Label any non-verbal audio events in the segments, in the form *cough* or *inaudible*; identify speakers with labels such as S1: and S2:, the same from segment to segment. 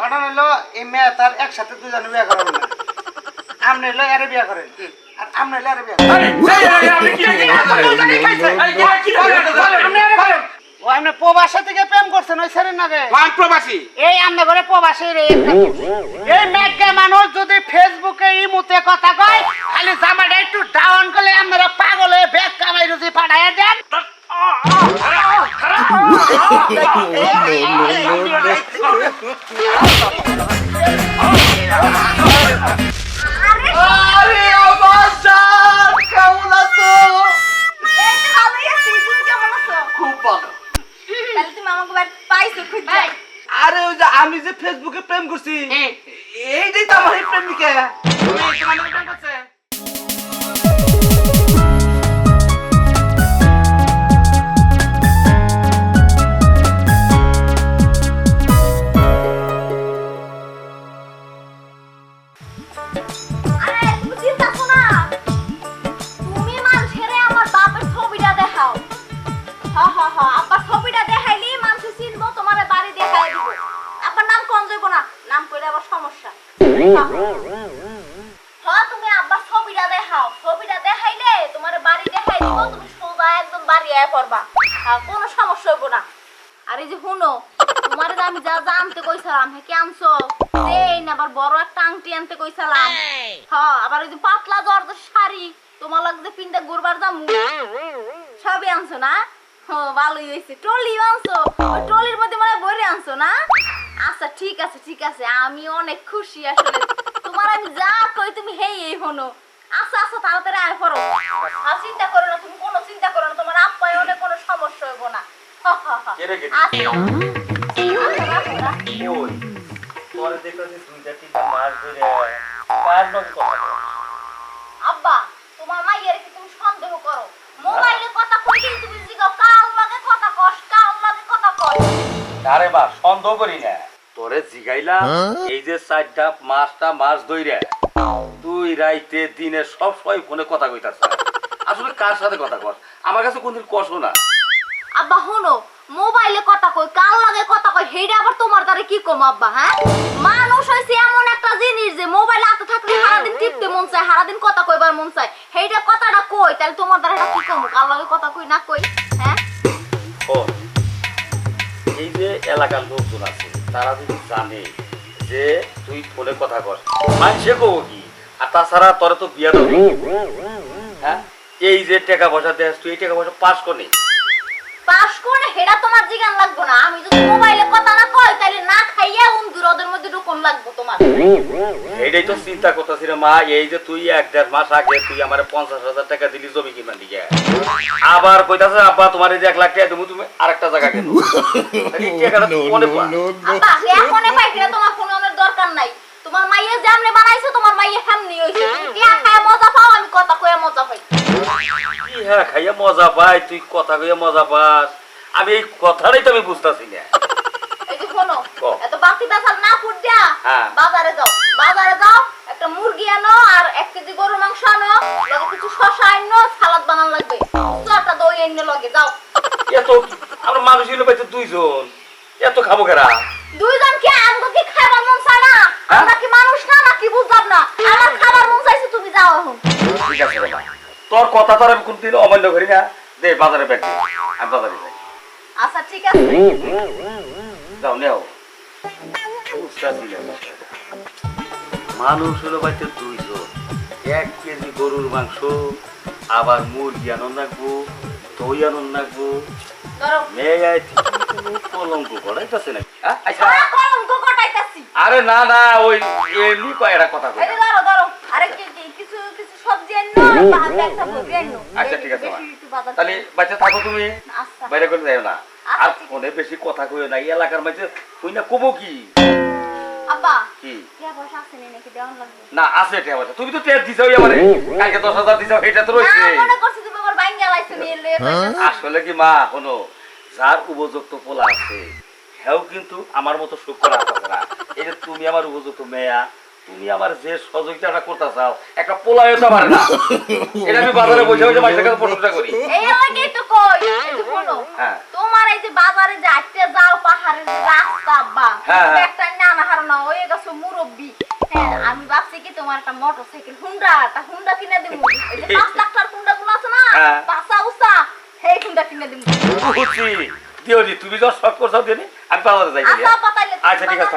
S1: ঘটনা হলো এই মেয়ে তার একসাথে দুজনে বিয়ে করেন না আমনে হলো এরে বিয়ে করেন আর আমনে হলো এরে বিয়ে করেন ও আমনে প্রবাসে থেকে প্রেম করছেন ওই ছেড়ে না রে
S2: প্রবাসী
S1: এই আমনে ঘরে প্রবাসে রে এই মেঘে মানুষ যদি ফেসবুকে ইমুতে কথা কয় খালি জামাটা একটু ডাউন করলে আপনারা পাগল হয়ে ব্যাগ কামাই রুজি পাঠাইয়া দেন
S3: তুমি
S2: খুব
S3: তুমি পাইছো খুঁজে
S2: আরে যে আমি যে ফেসবুকে প্রেম করছি এইটাই তো আমার প্রেমিকা
S3: আরে হ্যাঁ তুমি হ্যাঁ, যে শুনো তোমার হ্যাঁ হ্যাঁ যে পাতলা জর্দ শাড়ি তোমার আনছো না? ও ভালোই হয়েছে ট্রলি আনছো। ট্রলির মধ্যে মানে ভরে আনছো না? আচ্ছা ঠিক আছে ঠিক আছে আমি অনেক খুশি আসলে। তোমার আমি যা কই তুমি হেই এই হনো। আচ্ছা আচ্ছা তাড়াতাড়ি আয় পড়ো। আর চিন্তা করো না তুমি কোনো চিন্তা করো না তোমার আপ্পায় অনেক কোনো সমস্যা হইব না? আচ্ছা। আব্বা তোমার মাইয়ের কি তুমি সন্দেহ করো? মোবাইলে কথা কইলি তুমি জিগাও কাল লাগে কথা কস কাল লাগে কথা কস।
S2: আরে বা সন্দেহ করি না। তোরে জিগাইলাম এই যে চারটা মাসটা মাস ধইরে তুই রাইতে দিনে সব সময় ফোনে কথা কইতাছ। আসলে কার সাথে কথা কর আমার কাছে কোনদিন কষো না।
S3: আব্বা হনো মোবাইলে কথা কই কাল লাগে কথা কই হেইটা আবার তোমার দ্বারা কি কম আব্বা হ্যাঁ? মানুষ হইছে এমন একটা জিনিস যে মোবাইল হাতে থাকলে সারাদিন টিপতে মন চায় সারাদিন কথা কইবার মন চায়। হেইটা কথাটা কই? তাহলে তোমার দ্বারা কি কম? কাল লাগে কথা কই না কই হ্যাঁ?
S2: শোন, এই যে এলাকার লোকজন আছে তারা যদি জানে যে তুই ফোনে কথা কর মানুষে কব কি? আর তাছাড়া তোরা তো বিয়া দাও হ্যাঁ? এই যে টাকা পয়সা দেস, তুই এই টাকা পয়সা পাস করনি
S3: পাস করে হেডা তোমার জিগান লাগবো না। আমি যদি মোবাইলে কথা না কই তাহলে না খাইয়া উন্দুর ওদের মধ্যে ঢুকন লাগবো তোমার।
S2: এইটাই তো চিন্তা করতেছি রে মা এই যে তুই এক দেড় মাস আগে তুই আমার পঞ্চাশ হাজার টাকা দিলি জমি কিনবার দিকে। আবার কইতাছে আব্বা তোমার এই যে এক লাখ টাকা দেবো তুমি আরেকটা জায়গা কেন। *laughs* এই টাকাটা তুই পা
S3: আব্বা এখনে পাইছিলা তোমার ফোনে অনেক দরকার নাই। তোমার মাইয়া যেমনে বানাইছো তোমার মাইয়া সামনে হইছে।
S2: হ্যাঁ খাইয়া মজা পাই তুই কথা কইয়া মজা পাস। আমি এই কথাটাই তো আমি বুঝতেছি না।
S3: এই যে শোনো
S2: ক।
S3: এত বাকি বেসাল না ফুট দিয়া
S2: হ্যাঁ।
S3: বাজারে যাও। বাজারে যাও একটা মুরগি আনো আর এক কেজি গরুর মাংস আনো লগে কিছু শসা আনো সালাদ বানান লাগবে। একটা দই এনে লগে যাও।
S2: এত আমরা মানুষ হইল পাইতে দুইজন। এত খাব কেরা?
S3: দুইজন কি আমগো কি খাবার মন চায় না?
S2: হ্যাঁ?
S3: আমরা কি মানুষ না নাকি বুঝলাম না? আমার খাবার মন চাইছে তুমি যাও এখন।
S2: ঠিক আছে। তোর কথা তোর আমি কোনদিন অমান্য করি না। দে বাজারে ব্যাগ দে। আমি বাজারে যাই।
S3: আচ্ছা ঠিক আছে।
S2: যাও নেও মানুষ হলো বাড়িতে দুইজন এক কেজি গরুর মাংস আবার মুরগি আনন্দ রাখব দই আনন্দ রাখব মেয়ে কলঙ্ক করাইতেছে নাকি? আরে না না ওই এমনি কথা কই
S3: এই যে ধরো ধরো আরে কি- কি- কিছু কিছু সবজি আনো আর একটা মুরগি আনো
S2: আচ্ছা ঠিক আছে মা।
S3: বেশি একটু বাজার
S2: তাহলে বাচ্চা থাকো তুমি
S3: আচ্ছা।
S2: বাইরে করে যাও না।
S3: আচ্ছা,
S2: আর ফোনে বেশি কথা কইও না এলাকার মাঝে তুই না কবো কি?
S3: আব্বা
S2: কি?
S3: টিয়া পয়সা আছে নি নাকি দেওয়ান লাগবে।
S2: না আছে টিয়া পয়সা। তুমি তো টিয়া দিছাও আমারে। কালকে দশ হাজার দিছাও এটা তো রয়েছে
S3: মনে এলে
S2: আসলে কি মা শোনো যার উপযুক্ত পোলা আছে হেও কিন্তু আমার মতো সুখ করা এই যে তুমি আমার উপযুক্ত মেয়া তুমি আমার যে সহযোগিতাটা করতে চাও একটা পোলা হতে পারে না। এটা আমি বাজারে বসে বসে কাছে করি।
S3: এই তো কই? শোনো
S2: হ্যাঁ।
S3: তোমার এই যে বাজারে যে আটতে যাও পাহাড়ের রাস্তা আব্বা
S2: হ্যাঁ, হ্যাঁ।
S3: একটা না না হারো না
S4: হয়ে গেছো মুরব্বি। আমি ভাবছি কি তোমার একটা মোটরসাইকেল হুন্ডা তা হুন্ডা কিনে দিব। ওই *laughs* যে পাঁচ লাখ টাকার হুন্ডা গুলো আছে না। পাঁচা উসা সেই হুন্ডা কিনে দিব।
S5: বুঝছি। দিওনি তুমি যা শখ করছ দিনি আমি বাজারে যাই।
S4: আচ্ছা
S5: আচ্ছা ঠিক আছে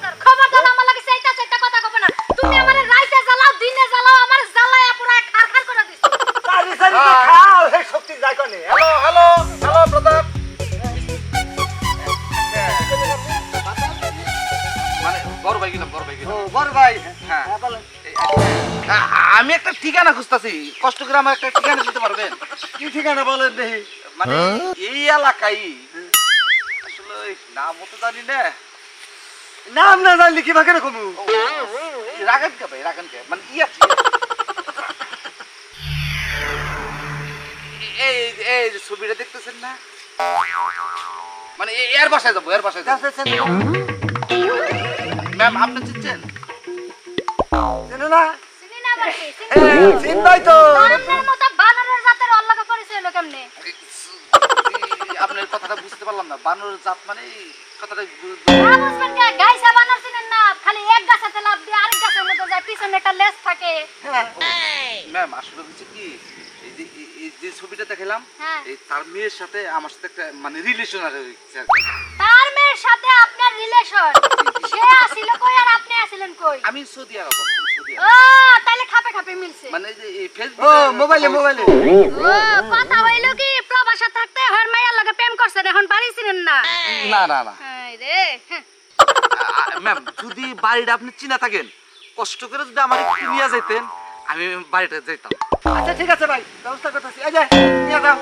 S6: ঠিকানা খুঁজতাছি। কষ্ট করে আমার একটা ঠিকানা দিতে পারবেন?
S1: কি ঠিকানা বলেন দেখি।
S6: মানে এই এলাকায় আসলে নামও তো জানি না।
S1: নাম না জানলি কি ভাগে রকম
S6: এই রাগান কে ভাই রাগান কে মানে এই এই- এই যে ছবিটা দেখতেছেন না? মানে এর বাসায় যাব এর বাসায় যাব। ম্যাম আপনি চিনছেন?
S1: না? চিন্তাই তো।
S4: বানরের মতো বানরের জাতের অল্লাগা করেছিল কেমনে?
S6: এই- এই- আপনার কথাটা বুঝতে পারলাম না। বানর জাত মানে কথাটা
S4: না বুঝবেন কে? গাইসা বানর চিনেন না খালি এক গাছাতে লাভ দিয়ে আরেক গাছের মধ্যে যায় পিছনে একটা লেজ থাকে।
S6: ম্যাম আসলে হচ্ছে কি এই যে এই- এই যে ছবিটা দেখালাম
S4: হ্যাঁ।
S6: এই তার মেয়ের সাথে আমার সাথে একটা মানে রিলেশন আছে।
S4: তার মেয়ের সাথে আপনার রিলেশন সে আসিল কই আর আপনি আসিলেন কই?
S6: আমি সৌদি আরব।
S4: ও
S6: আরব।
S4: খাপে খাপে মিলছে।
S6: মানে এই যে এই
S1: ও মোবাইলে মোবাইলে।
S4: ও কথা হইল কি প্রবাসে থাকতে হর মাইয়ার লগে প্রেম করছেন এখন বাড়ি চিনেন না
S6: না না। না
S4: রে।
S6: ম্যাম যদি বাড়িটা আপনি চিনা থাকেন কষ্ট করে যদি আমার একটু নিয়ে যাইতেন আমি বাড়িটা যাইতাম।
S1: আচ্ছা ঠিক আছে ভাই ব্যবস্থা করতেছি। এই যে নিয়ে যাও?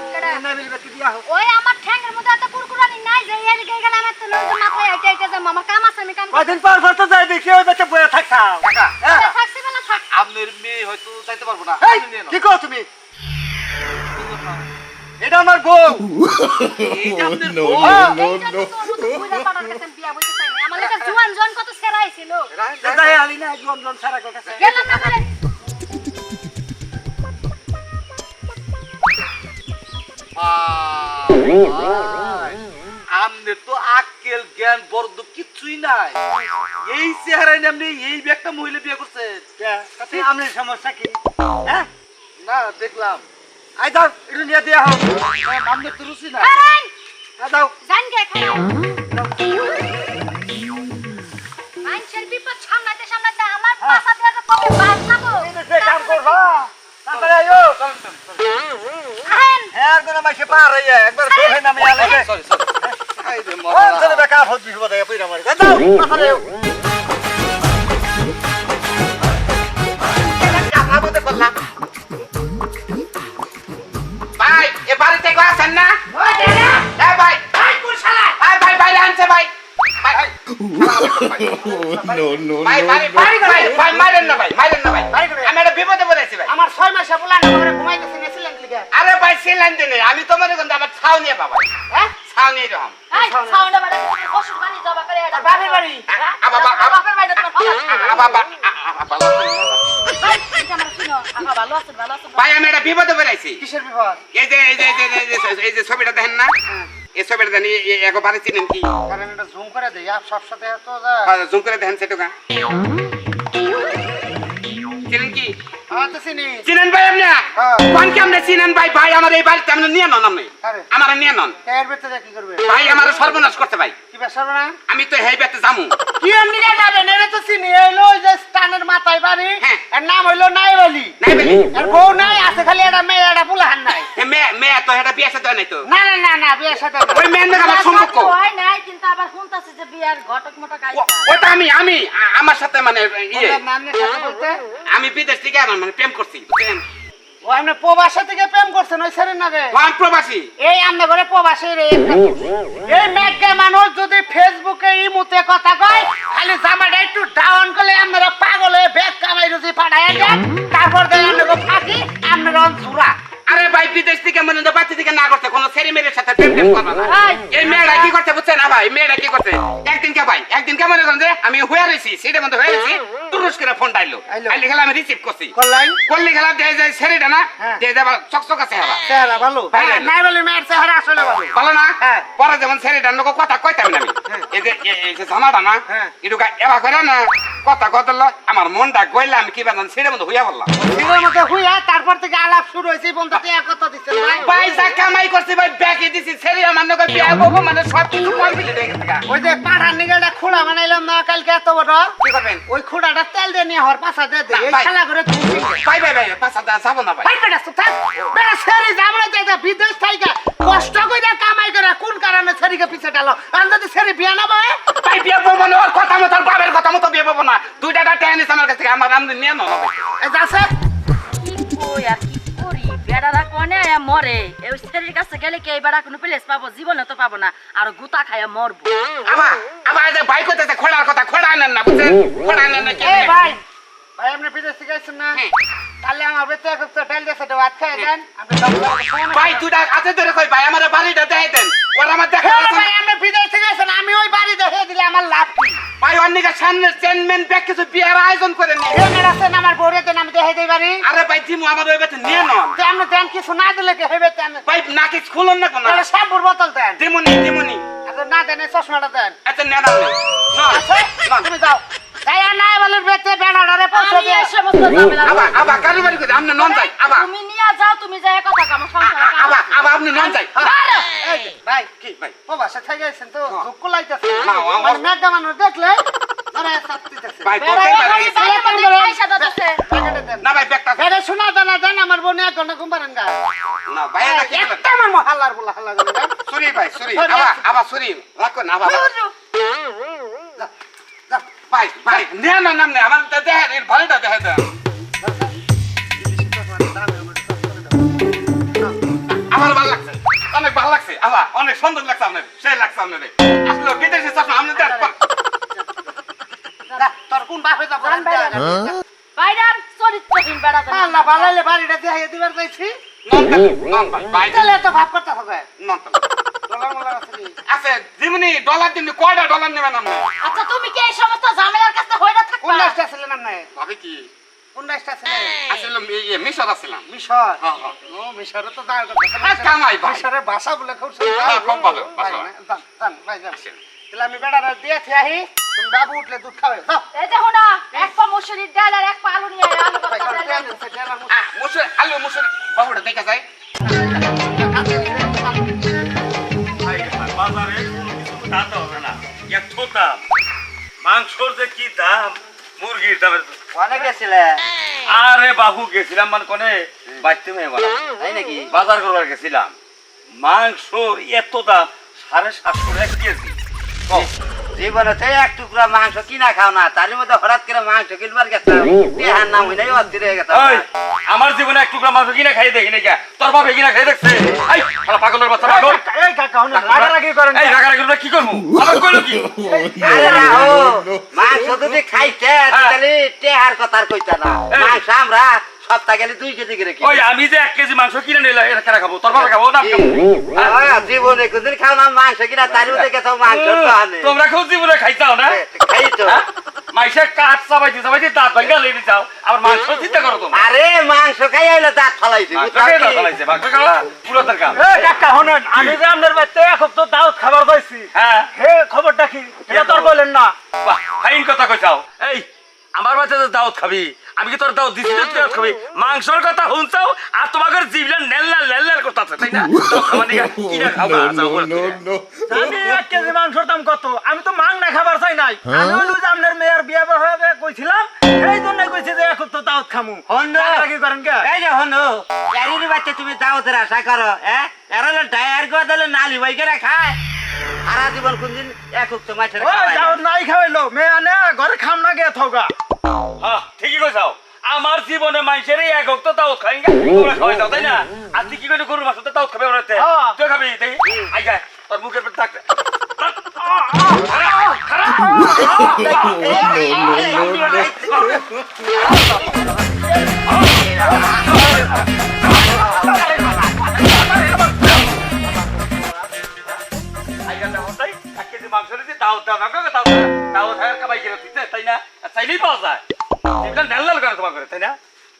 S1: না মিলবে কি দিয়া হোক।
S4: ওই আমার মধ্যে এত কুরকুরানি নাই যে এর মাথায় কাম আছে আমি কাম
S1: কয়দিন পর পর তো যাই দেখি ওই বাচ্চা বয়ে থাকতাম।
S6: কাকা
S1: হ্যাঁ।
S6: আপনার মেয়ে হয়তো যাইতে পারব না।
S1: এই,
S6: নিয়ে নাও।
S1: কি কও তুমি? এটা আমার বউ।
S6: এই যে আপনার বউ।
S7: no,
S4: এই জন্য তো। আমার জুয়ান জন কত সেরাই ছিল
S1: আলি না জন সারা কথা
S4: গেলাম না
S6: আক্কেল জ্ঞান বর্দ কিচ্ছুই নাই। এই চেহারায় আপনি এই একটা মহিলা বিয়ে করছেন
S1: আপনার সমস্যা কি? হ্যাঁ?
S6: না দেখলাম।
S1: আই যাও একটু নিয়ে দিয়া হোক।
S6: আমনের তো রুচি নাই।
S4: কারণ
S1: আই যাও।
S4: জান গে খাও মানুষের বিপদ সামলাতে সামলাতে আমার পাশা দিয়ে তো কবে বাদ যাব?
S1: সে কাম করবা। তারপরে আইও হ্যাঁ আর কোনো মাসে পার হইয়া একবার ধরে নামে আলে
S6: সরি সরি।
S1: ছেলে বেকার হত বিপদ পইরা মারি যাও
S8: ভাই এ বাড়িতে আছেন না ভাই ভাই কোন শালা ভাই ভাই ভাই ভাই। আমি একটা বিপদে
S1: আমার ছয় মাসে বলা না করে ঘুমাইতেছি না ছিলেন কি লিগা।
S8: আরে ভাই সিলেন দিনে। আমি তো মনে করি আমার ছাউ নিয়ে বাবা।
S1: হ্যাঁ?
S8: ছাউ
S4: ভাই
S8: আমি একটা বিপদে পড়েছি
S1: কিসের বিপদ?
S8: এই যে এই যে এই যে এই যে- ছবিটা দেখেন না? এই ছবিটা জানি একবার চিনেন কি?
S1: কারণ এটা জুম করে আপ সব সাথে তো
S8: জুম করে দেখেন সেটুকা। চিনেন ভাই আপনি?
S1: হ্যাঁ।
S8: কোন কি চিনেন ভাই ভাই আমার এই বাড়িতে আপনি নিয়ে নন আপনি? আমার নিয়ে নন।
S1: এর ভিতরে কি করবে?
S8: ভাই আমার সর্বনাশ করতে ভাই।
S1: কি বেসার না
S8: আমি তো হেই বেতে যামু।
S1: কি এমনি রে যাবেন এর তো চিনি। হইল যে স্টানের মাথায় বাড়ি।
S8: হ্যাঁ।
S1: এর নাম হইল নাইবালি।
S8: নাই বলি।
S1: এর বউ নাই আছে খালি একটা মেয়ে একটা পুলাহান নাই।
S8: মেয়ে মেয়ে তো এটা বিয়ে সাথে নাই তো?
S1: না না না না বিয়ের সাথে
S8: ওই মেয়ের নাকি আমার সম্পর্ক।
S4: হয় নাই কিন্তু আবার শুনতাছে যে বিয়ার ঘটক মটক আইছে।
S8: ও- আমি আমি আমার সাথে মানে ইয়ে।
S1: না,
S8: আমি বিদেশ থেকে আমার মানে প্রেম করছি
S1: ও আপনি প্রবাসে থেকে প্রেম করছেন ওই নাগে
S8: ও, আমি প্রবাসী।
S1: এই আমরা ঘরে প্রবাসী রে এই মেঘে মানুষ যদি ফেসবুকে ইমুতে কথা কয় খালি জামাটা একটু ডাউন করলে আপনারা পাগল ব্যাগ কামাই রুজি পাঠায় দেন। তারপর দেন আপনাকে ফাঁকি আপনারা ঝুরা
S8: আরে ভাই বিদেশ থেকে মনে হয় বাচ্চা থেকে না করছে কোনো ছেলে মেয়ের সাথে প্রেম প্রেম করবে না।
S4: এই,
S8: মেয়েরা কি করছে বুঝছেন ভাই? মেয়েটা কি করছে? একদিন কে ভাই একদিন কে মনে করেন যে আমি হয়ে রয়েছি সেটা মধ্যে হয়ে রয়েছি তুরুস করে ফোন আইলো।
S1: আইলো।
S8: খেলা আমি রিসিভ করছি। করলি খেলা দিয়ে যায় ছেড়েটা না
S1: হ্যাঁ।
S8: দিয়ে যাবা চকচক
S1: চেহারা। ভালো?
S8: ভাই,
S1: হ্যাঁ, নাই বলে মেয়ের চেহারা আসলে ভালো।
S8: ভালো না?
S1: হ্যাঁ।
S8: পরে যেমন ছেড়েটার লোক কথা কইতাম না আমি। এই যে এই- এই যে জামাটা না। এটুকা এবা করে না। কথা কথা লয়, আমার মনটা গইলে আমি কি বাজান ছেড়ে মতো হইয়া বললাম
S1: সিনেমার মতো হইয়া তারপর থেকে আলাপ শুরু হয়েছে বন্ধু টিয়া কত দিচ্ছে ভাই
S8: পয়সা কামাই করছি ভাই ব্যাগে দিছি ছেড়ে আমার নগে বিয়া করব মানে সব কিছু কমপ্লিট হয়ে গেছে গা।
S1: ওই যে পাঠার নিগে একটা খুঁড়া বানাইলাম না কালকে এত বড়।
S8: কি করবেন?
S1: ওই খুঁড়াটা তেল দিয়ে নিয়ে হওয়ার পাশা দিয়ে দে এই
S8: ভাই।
S1: খেলা করে তুই
S8: ভাই ভাই ভাই পাঁচা দা যাব না ভাই।
S1: ভাই বেটা সুতা বেটা সেরি যাব যাইতে বিদেশ থাইকা কষ্ট কইরা কামাই করে কোন কারণে সেরিকে পিছে ডালো আর যদি সেরি বিয়া না বয়
S8: ভাই বিয়া করব না ওর কথা মতো বাবার কথা মতো বিয়ে করব না দুইটা টাকা টেনিস আমার কাছ আমার আমদি নিয়ে নাও।
S9: আছে কই আর কি করি? বেড়ারা কনে মরে। এই ছেলের কাছে গেলে কি এই বেড়া কোনো প্লেস পাবো? জীবনে তো পাবো না। আর গুতা খাইয়া মরবো।
S8: আবার ভাই কথা না না
S1: ভাই ভাই আপনি বিদেশ থেকে আসছেন না?
S8: হ্যাঁ।
S1: তাহলে আমার বেঁচে এক ডাল দিয়ে ভাত খেয়ে দেন
S8: ভাই দুইটা আছে ধরে কই ভাই আমার বাড়িটা দেখাই দেন। ওরা আমার দেখা
S1: হ্যাঁ ভাই আপনি বিদেশ থেকে আসছেন আমি ওই বাড়ি দেখে দিলে আমার লাভ কি?
S8: ভাই অন্যকে সামনে চেনমেন ব্যাগ কিছু বিয়ার আয়োজন করে নিয়ে
S1: ট্রেনের আছেন আমার বউরে দেন আমি দেখে দিই বাড়ি।
S8: আরে ভাই দিমু আমার ওই বেতে নিয়ে নন
S1: যে আপনি দেন কিছু না দিলে কি হইবে তেন
S8: ভাই নাকি খুলুন না কোন।
S1: তাহলে শ্যাম্পুর বোতল দেন।
S8: দিমুনি দিমুনি।
S1: আর না দেন চশমাটা দেন।
S8: এত নেন না
S1: আছে? তুমি যাও। আর নাই বলে বেঁচে বেড়াডারে পৌঁছে দিয়ে
S9: এই
S8: আবার আবার কারও বাড়ি করে আপনি নন যাই আবার।
S9: তুমি নিয়ে যাও তুমি যাই কথা কাম সংসার কাম।
S8: আবার আবার আপনি নন যাই
S1: এই ভাই
S8: কি ভাই?
S1: ও বাসা থেকে গেছেন তো লাইতেছে
S8: না, আমার-
S1: মানে মানুষ দেখলে ধরে চাপ দিতেছে।
S8: ভাই
S9: বেড়া
S8: তোকে
S9: এই খালি বাইরে মধ্যে পয়সা দিতেছে।
S1: ব্যাগেটে দেন।
S8: না ভাই ব্যাগটা
S1: ব্যাগে শোনা দানা দেন আমার বোন এক ঘণ্টা ঘুম পারেন গা।
S8: না ভাই বলেন?
S1: আমার মহাল্লার বলা হাল্লা করে
S8: সুরি ভাই সুরি।
S1: সুরি।
S8: আবার রাখো না
S1: যাও।
S8: ভাই ভাই নেন না নাম নে আমার তো এর ভালোটা দেহ দেন আমার ভালো লাগছে অনেক ভালো লাগছে আবার অনেক সুন্দর লাগছে আপনার সেই লাগছে আপনার। আসলে বিদেশে চশমা আপনি দেখ
S1: তোর কোন বাপে যাব।
S9: বাইরার বেড়া
S1: আল্লাহ বালাইলে বাড়িটা দিয়ে দিবার চাইছি
S8: নন নন ভাই ভাই।
S1: তাহলে ভাব করতে হবে।
S8: নন
S1: ডলার আছে কি?
S8: ডলার দিমনি কয়টা ডলার নেবেন আপনি?
S9: আচ্ছা তুমি কি এই সমস্ত
S1: কোন
S9: থাকবা
S1: দেশটা ছিলেন আপনি?
S8: ভাবে কি?
S1: কোন দেশটা ছিলেন
S8: আসলে ইয়ে মিশর আসছিলাম
S1: মিশর। ও মিশরে তো দাঁড়
S8: আর কামাই ভাই।
S1: মিশরের ভাষা বলে খুব
S8: খুব ভালো, ভাষা।
S1: যান যান ভাই যান তাহলে আমি বেড়াটা দিয়ে আহি। তুমি বাবু উঠলে দুধ খাবে। যাও
S9: এই দেখো না এক পা মুসুরির ডাল আর এক পা আলু নিয়ে আলু
S1: ভাই
S9: ভর্তা
S1: কারণ
S9: ডাল
S1: তেল
S9: নিয়ে
S1: দিচ্ছে, তেল আর
S8: আহ, মুসুর আলু মুসুর। বাবুটা দেখা যায়।
S2: বাজারে কোনো কিছু খাতে হবে না। এত দাম মাংসর যে কি দাম? মুরগির দামে
S1: কোনে গেছিলে?
S2: আরে বাবু গেছিলাম মানে কোনে? বাইতে মেয়ে বলা
S1: তাই নাকি?
S2: বাজার করবার গেছিলাম। মাংসর এত দাম সাড়ে সাতশো টাকা কেজি।
S10: জীবনে তো এক টুকরা মাংস কিনা খাও না তার মধ্যে হঠাৎ করে মাংস কিনবার গেছে। দেহার নাম হই নাই অস্থির হয়ে গেছে।
S2: আমার জীবনে এক টুকরা মাংস কিনে খাই দেখি নাকি তোর বাপে কিনা খাই দেখছে? এই শালা পাগলের বাচ্চা পাগল।
S1: এই কাকা হুন রাগারাগি করেন
S2: এই রাগারাগি করে কি করব? আমার কইলো কি?
S10: আরে রাহো মাংস যদি খাইতে। তাহলে টেহার কথা কইতা না। মাংস আমরা সপ্তাহ গেলে দুই কেজি করে
S2: ওই আমি যে এক কেজি মাংস কিনে নিলাম এটা কেনা খাব? তোর খাব না হ্যাঁ?
S10: জীবনে কোনদিন খাও না মাংস কিনা তার মধ্যে গেছে মাংস তো আনে
S2: তোমরা খুব জীবনে খাইতাও না?
S10: খাই তো
S2: হ্যাঁ? মাইসে কাঠ চাবাইতে চাবাইতে দাঁত ভাঙ্গা লেগে যাও। আবার মাংস চিন্তা করো তোমরা।
S10: আরে মাংস খাই আইলে দাঁত ফালাইছি?
S2: দাঁত ফেলাইছে, মাংস খাওয়া পুরো তার কাম।
S5: কাকা হনেন আমি যে আপনার বাড়িতে এখন তো দাওয়াত খাবার পাইছি
S2: হ্যাঁ।
S5: হে খবরটা কি? এটা তোর বলেন না।
S2: বাহ, ফাইন কথা কইছাও। এই আমার বাচ্চা দাওয়াত খাবি। আমি কি তোর দাওয়াত দিছি না তুই দাওয়াত খাবি? মাংসর কথা শুনছাও আর তোমাকে জিবলা নেল্লা নেল্লার কথা আছে তাই না? *laughs* খাবার কি না খাবা।
S5: আমি এক কেজি মাংসের দাম কত? আমি তো মাং না খাবার চাই নাই। আমি হলো যে আপনার মেয়ের বিয়ে হয়ে কইছিলাম এই জন্য কইছি যে এখন তো দাওয়াত খামু।
S10: হন না।
S5: কি করেন কে
S10: এই যে হনো এরির বাচ্চা তুমি দাওয়াতের আশা করো হ্যাঁ? এরা ডায়ার গো দিলে নালি বাইকেরা খায় সারা জীবন কোনদিন এক উক্ত মাছের
S5: দাওয়াত নাই খাওয়াইলো মেয়ে আনে ঘরে খাম না গে থগা
S2: হ্যাঁ ঠিকই কইছাও আমার জীবনে মানুষের এই একক তো দাওয়াত খাই তাই না আর তুই কি করে গরুর মাংস তো দাওয়াত খাবে ওরা
S5: হ্যাঁ।
S2: তুই খাবি তাই আই গায় তোর মুখের পেট ডাক আই দাও থাকার কামাই করে দিতে তাই না? চাইলেই পাওয়া যায়। এগুলো নেলাল করে তোমার করে তাই না?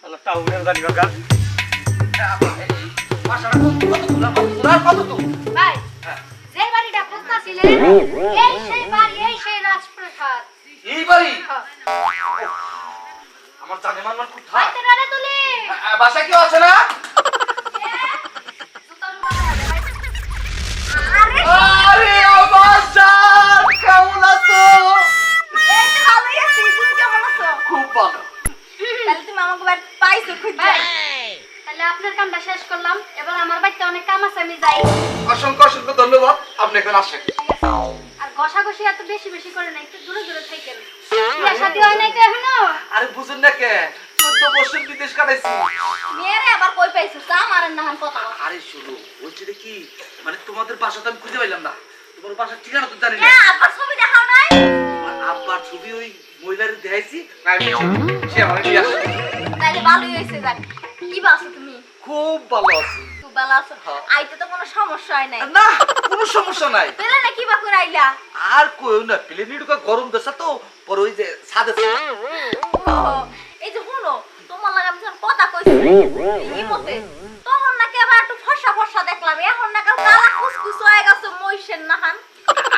S2: আল্লাহ তাও জানি না গান
S3: ভাই যে বাড়িটা খুঁজতাছিলেন এই সেই বাড়ি এই সেই রাজপ্রাসাদ।
S6: এই বাড়ি?
S3: হ্যাঁ।
S6: আমার জানে মান কোথায়?
S3: তুলি।
S6: বাসা কেউ আছে না? খুব ভালো
S3: তাহলে তুমি আমাকে বাড়ি পাইছো খুঁজে
S4: তাহলে আপনার কামটা শেষ করলাম এবার আমার বাড়িতে অনেক কাম আছে আমি যাই।
S6: অসংখ্য অসংখ্য ধন্যবাদ আপনি এখন আসেন।
S4: আর ঘষাঘষি এত বেশি বেশি করে না একটু দূরে দূরে থাকেন। বিয়ে শাদী হয় নাই তো এখনও?
S6: আরে বুঝুন না কে চোদ্দ বছর বিদেশ কাটাইছি।
S3: মেয়েরে আবার কই পাইছো? চা মারেন না হান কথা।
S6: আরে শুনো বলছি কি মানে তোমাদের বাসা তো আমি খুঁজে পাইলাম না। তোমার বাসার ঠিকানা তো জানি না।
S3: আবার ছবি দেখাও নাই।
S6: আব্বার ছবি ওই মহিলার দেখাইছি সে আমার আসে।
S3: তাইলে ভালোই হয়েছে যাক। কি বাসো তুমি?
S6: খুব ভালো আছি।
S3: খুব ভালো আছো? আইতে তো কোনো সমস্যা হয় নাই।
S6: না কোনো সমস্যা নাই।
S3: পেলে না কি বা করে আইলা?
S6: আর কইও না প্লেনে ঢুকা গরম দেশা তো পরে ওই যে ছাদে
S3: এই যে শুনো তোমার লাগে আমি যখন কথা কইছি এই মতে তখন নাকি আবার একটু ফর্সা ফর্সা দেখলাম। এখন নাকি কালা হয়ে গেছে মহিষের নাহান।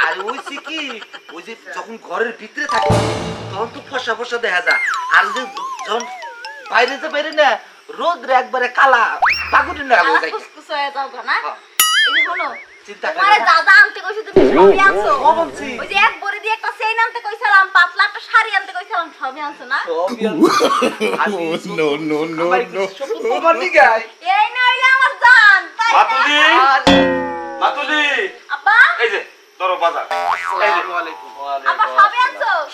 S6: আর ওই কি ওই যে যখন ঘরের ভিতরে থাকি তখন তো ফসা ফসা দেখা যায়। আর যে যখন বাইরে যে বাইরে না রোদ্রে একবারে কালা পাগুটি না
S3: কালা
S6: যায়
S3: কুসকুস হয়ে যাও না?
S6: হ্যাঁ।
S3: এই যে শুনো
S6: চিন্তা করো
S3: তোমারে
S6: না।
S3: যা যা আনতে কইছি তুমি সবই আনছো।
S6: সব আনছি।
S3: ওই যে এক বড়ি দিয়ে একটা চেইন আনতে কইছিলাম পাতলা একটা শাড়ি আনতে কইছিলাম সবই আনছো না?
S6: সবই আনছি। *laughs*
S3: এই না হইলে আমার জান তাই না?
S2: মাতুলি? মাতুলি?
S3: আব্বা?
S2: এই যে ধরো বাজার।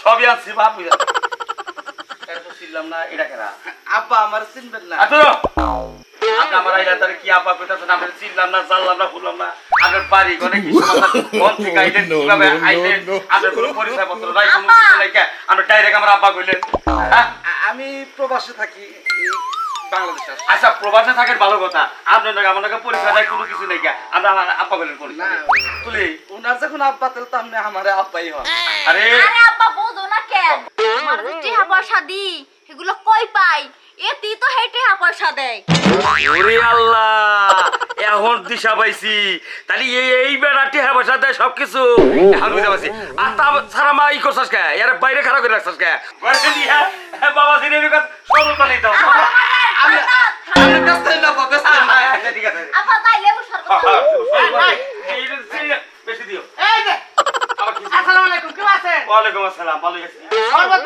S3: সবই আনছি
S2: বাপ। ছিলাম না এটা কেনা।
S6: আব্বা আমার চিনবেন না।
S2: আমার আইলা তারে কি আপা কইতাছেন আমরা চিনলাম না জানলাম না ফুললাম না। আপনার বাড়ি ঘরে কি সমাধান কোন *laughs* থেকে আইলেন কীভাবে
S7: no, no,
S2: আইলেন আপনার কোনো পরিচয় পত্র নাই কোনো কিছু নাই আমরা ডাইরেক্ট আমার আব্বা কইলেন। হ্যাঁ?
S6: আমি প্রবাসে থাকি বাংলাদেশে
S2: আচ্ছা প্রবাসে থাকেন ভালো কথা। আপনার নাকি আমার নাকি পরিচয় নাই কোনো কিছু নাই আমরা আমার আব্বা কইলেন কোন তুলি
S6: ওনার যখন আব্বা তাহলে তো আপনি আমার আব্বাই হন।
S2: আরে
S3: আরে আব্বা বোঝো না কেন? আমার যে টিহা পয়সা দি এগুলো কই পাই? এতি তো হে পয়সা দেয়।
S2: ওরে আল্লাহ এখন দিশা পাইছি। তাহলে এই এই বেড়াটি হ্যাঁ বসা দেয় সবকিছু। এখন বুঝতে পারছি। আর তা মা ই করছস কে? এর বাইরে খারাপ করে রাখছস কে? বাবা পানি দাও
S6: আমি আমি ব্যস্ত হই না ব্যস্ত হই না।
S2: আচ্ছা ঠিক আছে
S3: আব্বা তাই লেবু
S2: হ্যাঁ,
S3: শরবত
S2: হ্যাঁ,
S3: দাও।
S2: এই বেশি দিও
S1: এই যে আসসালামু আলাইকুম কেউ আছেন
S2: আসসালাম ভালো
S1: শরবত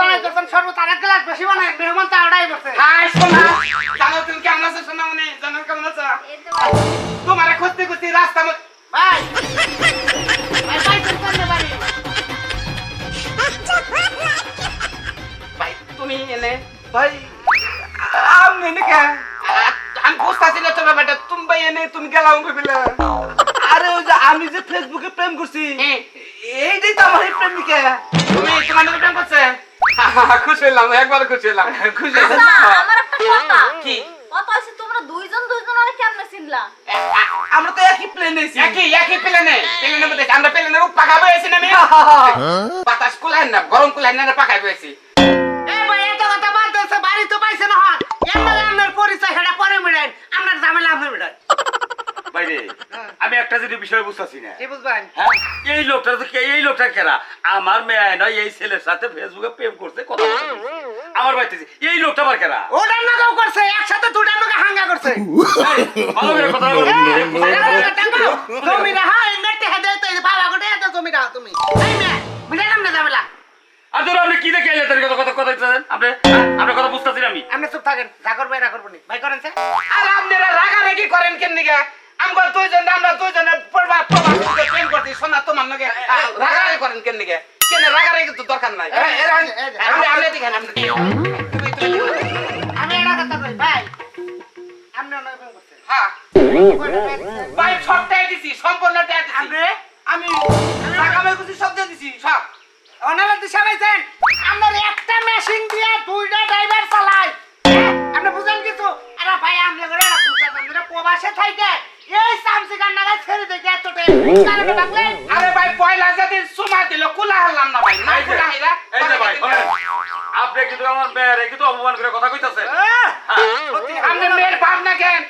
S1: শরবত আরেক গ্লাস বেশি বানাই মেহমান তো আড়াই করছে
S8: হাই সোনা গেলাম কইবিলা।
S6: আরে ওই যে আমি যে ফেসবুকে প্রেম করছি এইটাই তো আমার প্রেমিকা।
S8: তুমি তোমার প্রেম করছে? *laughs* খুশি হলাম একবার খুশি হলাম খুশি
S3: আমার একটা কথা।
S8: কি?
S3: কথা আছে তোমরা দুইজন দুইজনের কেমনে চিনলা?
S6: আমরা তো একই প্লেনে আছি
S8: একই একই প্লেনে প্লেনের মধ্যে আমরা প্লেনের উপর পাকা বয়েছি না আমি বাতাস কুলায় না গরম কুলায় না পাকা বয়েছি
S1: এই ভাই এত কথা বাদ দিয়েছে বাড়ি তো পাইছে না। হন এমএলএ আপনার পরিচয় পরে মিলেন আপনার ঝামেলা আপনি মিলেন
S2: বাইরে আমি একটা যদি বিষয় বুঝতেছি না।
S1: কি বুঝবেন?
S2: হ্যাঁ এই লোকটা তো এই লোকটা কেনা আমার মেয়ে নয় এই ছেলের সাথে ফেসবুকে প্রেম করছে কথা আমার বাড়িতে এই লোকটা আবার কেনা
S1: ওটার নাগাও করছে একসাথে দুটার নাগা হাঙ্গা করছে।
S2: ভালো করে কথা বলো।
S1: জমি রাহা নেটে হেদে তো বাবা গোটে হেদে জমি রাহা তুমি। এই মে মিলেন আপনি ঝামেলা।
S2: আর ধরো আপনি কি দেখে এলেন তার কথা কথা কথা দিতেছেন? আপনি হ্যাঁ? আপনার কথা বুঝতেছি না আমি।
S1: আপনি চুপ থাকেন যা করবে এরা করব নি। ভাই করেন স্যার
S8: আর আপনারা রাগারাগি করেন কেন নিকে আমরা দেখেন।
S1: আমি
S8: হ্যাঁ টাকা কিছু সব দিয়ে সব
S1: অনালা দিশা পাইছেন আপনার একটা মেশিন দিয়ে দুইটা ড্রাইভার চালায় হ্যাঁ? আপনি বুঝেন কিছু আরে ভাই আপনি প্রবাসে থাকে এই সামসি কান্নাটা ছেড়ে দেখে এতটা কারণে ডাকলেন
S8: আরে ভাই পয়লা যেদিন সুমা দিল কুলা হলাম না ভাই না কুলা হইরা এই যে ভাই আপনি কিন্তু আমার মেয়ের কিন্তু অপমান করে কথা কইতাছেন। হ্যাঁ। আপনি মেয়ের বাপ না কেন?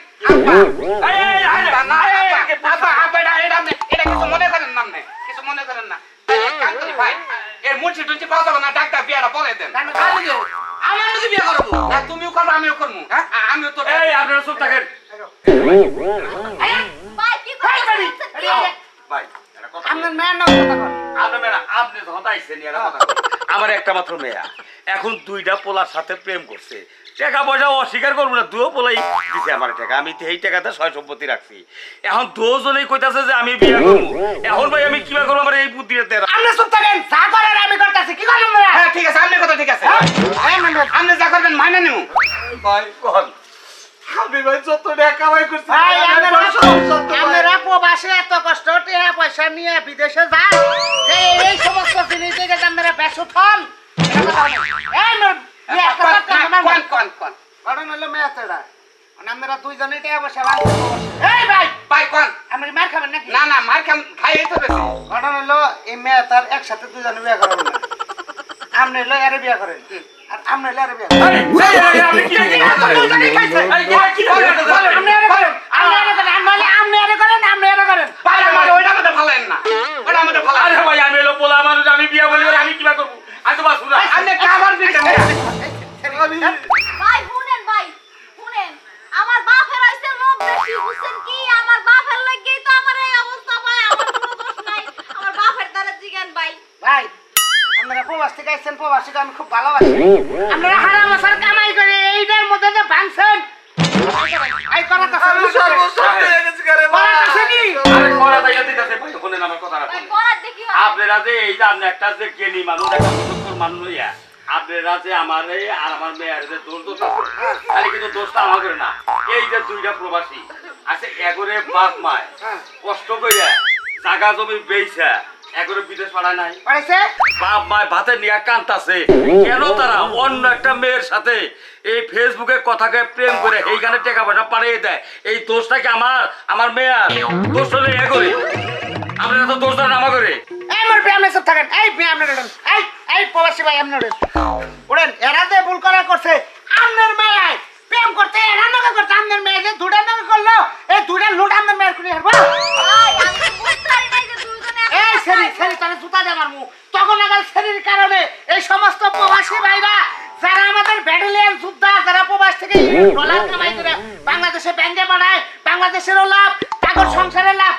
S8: হ্যাঁ। আমিও তো
S2: এই আপনারা সব থাকেন।
S3: কি কি?
S1: কন
S2: কই। আমার একটা মাত্র মেয়া। এখন দুইটা পোলার সাথে প্রেম করছে। টাকা পয়সা অস্বীকার করব না দুও পোলাই দিছে আমার টাকা। আমি এই টাকাতে ছয় সম্পত্তি রাখছি। এখন দুজনেই কইতাছে যে আমি বিয়ে করব। এখন ভাই আমি কিবা করব আমার এই বুদ্ধিটা দেন
S1: আপনি চুপ থাকেন যা করেন আমি করতেছি। কি আপনারা?
S8: হ্যাঁ ঠিক আছে আপনি কথা ঠিক আছে। আপনি যা করবেন মাইনে নিব।
S2: ভাই কখন
S6: আমি ভাই যত টাকা করছি
S1: ভাই
S6: আমি
S1: আপনারা
S6: সব-
S1: আপনারা প্রবাসে এত কষ্ট টাকা পয়সা নিয়ে বিদেশে যান যে এই সমস্ত জিনিস থেকে যে আপনারা বেসুত হন ঘটনা হলো মেয়েতেরা। আপনারা দুইজনে টাকা পয়সা এই ভাই
S8: ভাই কোন।
S1: কি মার খাবেন নাকি?
S8: না না মার খাম খাই তো বেশি।
S1: হলো এই মেয়ে তার একসাথে দুজনে বিয়ে করাবেন না। আপনি হলো এরে বিয়ে করেন।
S8: আমার
S2: আমি এলো পোলা আমি বিয়ে বলি আমি কিবা আমি
S3: বাপের হইছে লোভ বেশি, বুঝছেন কি?
S1: আসছেন প্রবাসীকে আমি খুব ভালোবাসি। আপনারা হারা মাসার কামাই করে এইটার মধ্যে যে ভাঙছেন। এই করা তো
S6: আমি সর্বস্ব হয়ে গেছি রে ভাই।
S2: আরে করা তাইলে দিতেছে ভাই শুনেন আমার কথা
S3: ভাই করার দেখি হয়।
S2: আপনারা যে এই যে আপনি একটা যে জ্ঞানী মানুষ একটা প্রশস্তর মানুষ হইয়া আপনারা যে আমার এই আর আমার মেয়ের যে দোষ দোষ আছে, কিন্তু দোষটা আমার করে না। এই যে দুইটা প্রবাসী আছে একরে বাপ মায় কষ্ট কইরা জাগা জমি বেইছা একরে বিদেশ পাঠায় নাই।
S1: পাইছে
S2: বাপ মায় ভাতে নিয়ে কান্তাছে। কেন তারা? অন্য একটা মেয়ের সাথে এই ফেসবুকে কথাকে প্রেম করে এইখানে টাকা পয়সা পাঠিয়ে দেয়। এই দোষটা কি আমার? আমার মেয়ার? দোষ হলে এ করে আপনারা তো দোষটা নামা করে
S1: এই মোর আপনি সব থাকেন। এই বিয়ে আপনি ওঠেন এই এই প্রবাসী ভাই আপনি ওঠেন ওঠেন এরা যে ভুল করা করছে আপনার মেয়ে প্রেম করতে এরা করতে আমাদের মেয়েদের দুটা নগে করল এই দুটা লুট আমাদের মেয়ের খুঁড়ে হারবো এই সেরি সেরি তাহলে জুতা দেবার মু তখন আগাল সেরির কারণে এই সমস্ত প্রবাসী ভাইরা যারা আমাদের ব্যাটালিয়ান যোদ্ধা যারা প্রবাস থেকে ডলার কামাই করে বাংলাদেশে ব্যাংকে বানায় বাংলাদেশেরও লাভ তাগর সংসারের লাভ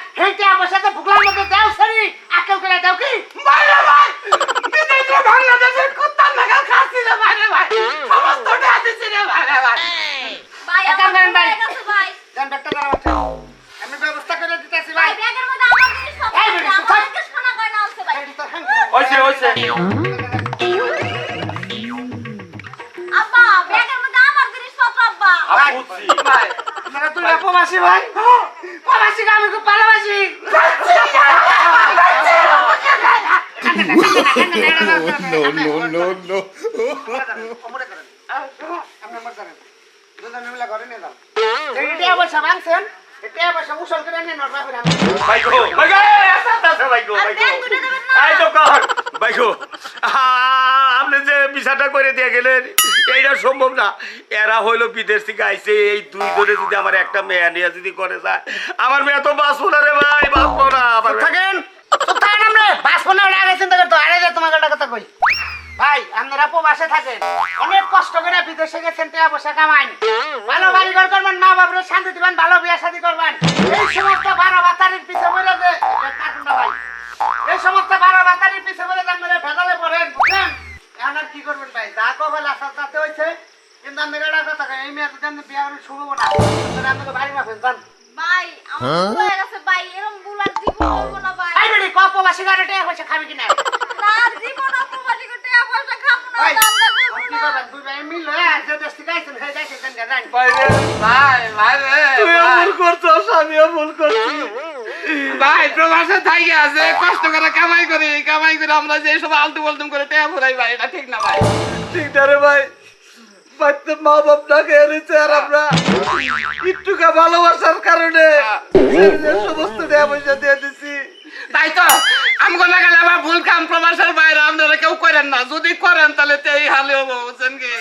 S7: no, no, no, no.
S2: আপনি যে বিচারটা করে দিয়ে গেলেন এইটা সম্ভব না। এরা হইল বিদেশ থেকে আইছে এই দুই ধরে যদি আমার একটা মেয়ে নিয়ে যদি করে যায় আমার মেয়ে তো বাঁচবো না রে ভাই বাঁচবো না।
S1: থাকেন আপনি বাস ফোনে ওটা আগে চিন্তা করতো আরে যে তোমাকে একটা কথা কই? ভাই আপনারা প্রবাসে থাকেন। অনেক কষ্ট করে বিদেশে গেছেন টাকা পয়সা কামাইন। ভালো বাড়ি ঘর করবেন মা বাবার শান্তি দিবেন ভালো বিয়ে শাদী করবেন। এই সমস্ত বারো বাতারির পিছে বলে যে ভাই। এই সমস্ত বারো বাতারির পিছে বলে যে আপনারা ভেজালে পড়েন বুঝলেন? এখন আর কি করবেন ভাই? যা কবেল আসা তাতে হয়েছে কিন্তু আপনারা একটা কথা কই, এই মেয়ে যদি আপনি বিয়ে করেন শুভ না। আপনাকে বাড়ি মাফেন যান
S3: ভাই আমার হয়ে? গেছে ভাই এরকম ভুল আর জীবন না ভাই।
S1: এই বেড়ি কপবাসী গাড়ি টাকা পয়সা খাবি কিনা?
S3: না জীবন অপমানি করতে পয়সা খাব না
S1: ভাই, হয়ে
S8: প্রবাসে থাকি আছে কষ্ট করে কামাই করি কামাই করে আমরা যে সব আলতু বলতুম করে টেয়া ফুরাই ভাই এটা ঠিক না ভাই।
S6: ঠিক না রে ভাই মা বাপ না খেয়ে আর আমরা একটুকা ভালোবাসার কারণে সমস্ত টাকা পয়সা দিয়ে দিছি।
S8: তাই তো। আমগো না গেলে আমার ভুল কাম, প্রবাসের বাইরে আপনারা কেউ করেন না। যদি করেন তাহলে তো এই হালে হব, বুঝছেন কি?